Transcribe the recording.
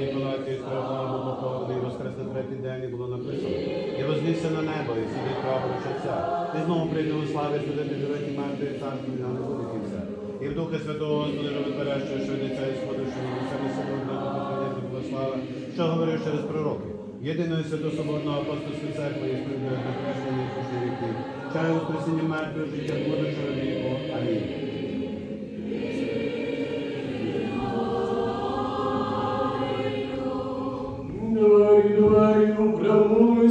Ніколаївської страждав, був похований, і воскрес на третій день, і було написано. І вознісся на небо, і сидить праворуч Отця. І знову прийде у славі судити живих і мертвих царство, і не кінця. І в Духа Святого Господи, животворящого, що йдеться і сходивши на себе себе, до поклоняти була слава, що говорив через пророки. Єдиної святособорного апостольської церкви є справедливе хрещення і віків. Чаю воскресіння мертвих, життя будучого віку. Амінь. ब्रह्म